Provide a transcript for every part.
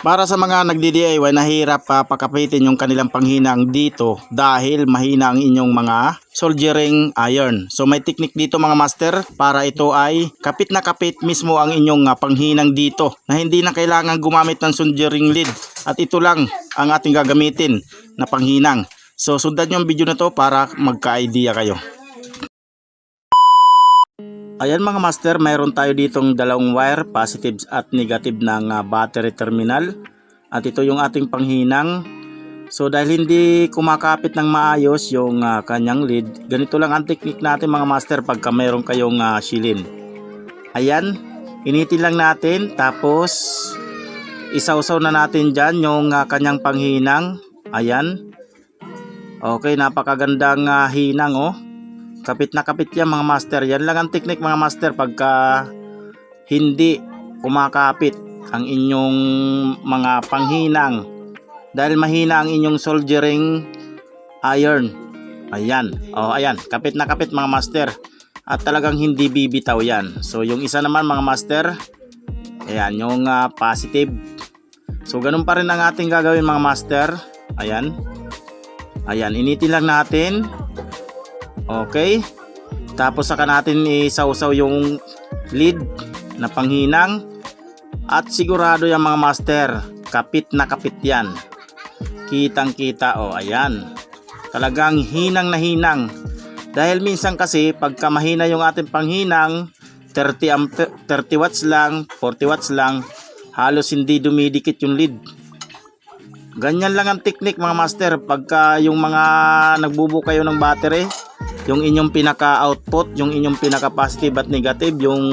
Para sa mga nagdi-DIY, nahirap pa pakapitin yung kanilang panghinang dito dahil mahina ang inyong mga soldering iron. So may technique dito mga master para ito ay kapit na kapit mismo ang inyong ah, panghinang dito na hindi na kailangan gumamit ng soldering lead at ito lang ang ating gagamitin na panghinang. So sundan nyo ang video na to para magka-idea kayo. Ayan mga master, mayroon tayo ditong dalawang wire, positives at negative ng battery terminal. At ito yung ating panghinang. So dahil hindi kumakapit ng maayos yung ah, kanyang lead, ganito lang ang technique natin mga master pagka mayroon kayong uh, shilin. Ayan, initin lang natin tapos isawsaw na natin dyan yung ah, kanyang panghinang. Ayan. Okay, napakagandang ah, hinang oh. Kapit na kapit yan mga master. Yan lang ang technique mga master pagka hindi kumakapit ang inyong mga panghinang. Dahil mahina ang inyong soldering iron. Ayan. O ayan. Kapit na kapit mga master. At talagang hindi bibitaw yan. So yung isa naman mga master. Ayan. Yung ah, positive. So ganun pa rin ang ating gagawin mga master. Ayan. Ayan. Initin lang natin. Okay. Tapos saka natin isawsaw yung lead na panghinang. At sigurado yung mga master, kapit na kapit yan. Kitang kita o, oh, ayan. Talagang hinang na hinang. Dahil minsan kasi, pagka mahina yung ating panghinang, 30, amp- 30 watts lang, 40 watts lang, halos hindi dumidikit yung lead. Ganyan lang ang technique mga master pagka yung mga nagbubu kayo ng battery yung inyong pinaka output yung inyong pinaka positive at negative yung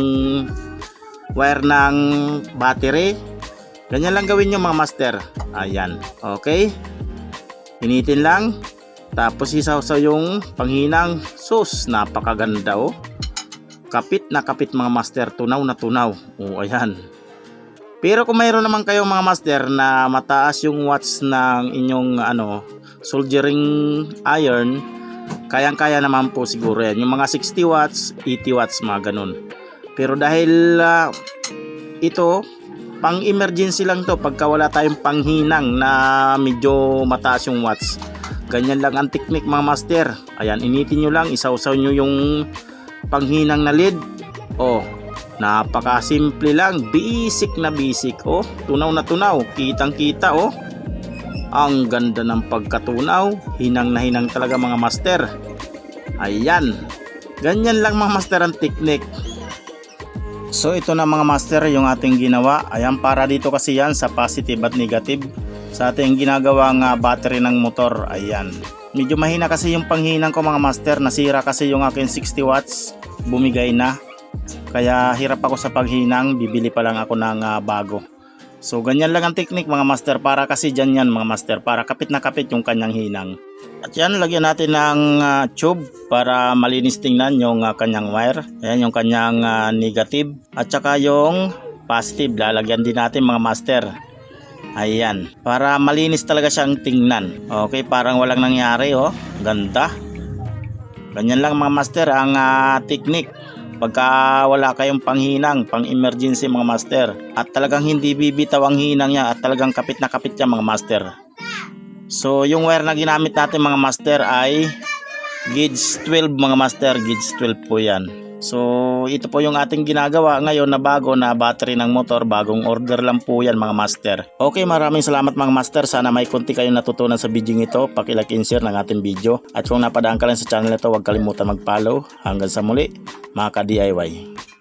wire ng battery. Ganyan lang gawin nyo mga master. Ayan. Okay? Initin lang. Tapos isawsaw yung panghinang sus napakaganda oh. Kapit na kapit mga master. Tunaw na tunaw. Oh ayan. Pero kung mayroon naman kayong mga master na mataas yung watts ng inyong ano soldering iron kayang-kaya naman po siguro yan. Yung mga 60 watts, 80 watts, mga ganun. Pero dahil ah, ito, pang emergency lang to pagka wala tayong panghinang na medyo mataas yung watts. Ganyan lang ang technique mga master. Ayan, initin nyo lang, isawsaw nyo yung panghinang na lead. Oh, napaka-simple lang. Basic na basic. Oh, tunaw na tunaw. Kitang-kita oh. Ang ganda ng pagkatunaw, hinang na hinang talaga mga master. Ayan. Ganyan lang mga master ang technique. So ito na mga master yung ating ginawa. Ayan para dito kasi yan sa positive at negative sa ating ginagawang uh, battery ng motor. Ayan. Medyo mahina kasi yung panghinang ko mga master. Nasira kasi yung akin 60 watts. Bumigay na. Kaya hirap ako sa paghinang. Bibili pa lang ako ng uh, bago. So ganyan lang ang technique mga master para kasi dyan yan mga master para kapit na kapit yung kanyang hinang. At yan lagyan natin ng uh, tube para malinis tingnan yung uh, kanyang wire. Ayan yung kanyang uh, negative at saka yung positive lalagyan din natin mga master. Ayan, para malinis talaga siyang tingnan. Okay, parang walang nangyari oh. Ganda. Ganyan lang mga master ang uh, technique pagka wala kayong panghinang, pang emergency mga master at talagang hindi bibitaw ang hinang niya at talagang kapit na kapit niya mga master. So yung wire na ginamit natin mga master ay gauge 12 mga master. Gauge 12 po yan so ito po yung ating ginagawa ngayon na bago na battery ng motor. Bagong order lang po yan mga master. Okay maraming salamat mga master. Sana may konti kayong natutunan sa video ito. Pakilike and share ng ating video. At kung napadaan ka lang sa channel ito huwag kalimutan mag follow hanggang sa muli mga ka-DIY